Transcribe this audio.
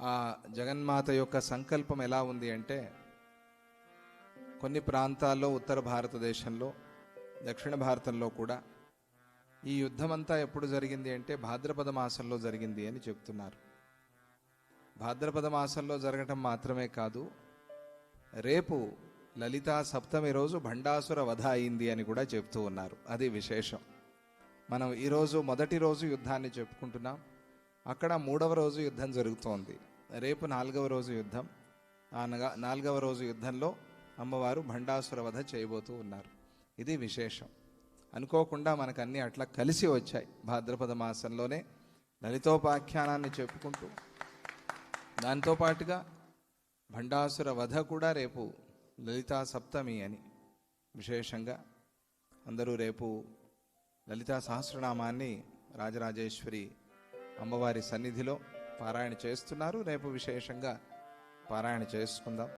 ఆ జగన్మాత యొక్క సంకల్పం ఎలా ఉంది అంటే కొన్ని ప్రాంతాల్లో ఉత్తర భారతదేశంలో దక్షిణ భారతంలో కూడా ఈ యుద్ధమంతా ఎప్పుడు జరిగింది అంటే భాద్రపద మాసంలో జరిగింది అని చెప్తున్నారు. భాద్రపద మాసంలో జరగటం మాత్రమే కాదు రేపు లలితా సప్తమి రోజు భండాసుర వధ అయింది అని కూడా చెప్తూ ఉన్నారు. అది విశేషం. మనం ఈరోజు మొదటి రోజు యుద్ధాన్ని చెప్పుకుంటున్నాం. అక్కడ మూడవ రోజు యుద్ధం జరుగుతోంది. రేపు నాలుగవ రోజు యుద్ధం. అనగా నాలుగవ రోజు యుద్ధంలో అమ్మవారు భండాసుర వధ చేయబోతూ ఉన్నారు. ఇది విశేషం. అనుకోకుండా మనకు అన్నీ అట్లా కలిసి వచ్చాయి. భాద్రపద మాసంలోనే లలితోపాఖ్యానాన్ని చెప్పుకుంటూ. దాంతో పాటుగా భండాసుర వధ కూడా రేపు లలితా సప్తమి అని విశేషంగా అందరూ రేపు లలితా సహస్రనామాన్ని రాజరాజేశ్వరి అమ్మవారి సన్నిధిలో పారాయణ చేస్తున్నారు. రేపు విశేషంగా పారాయణ చేసుకుందాం.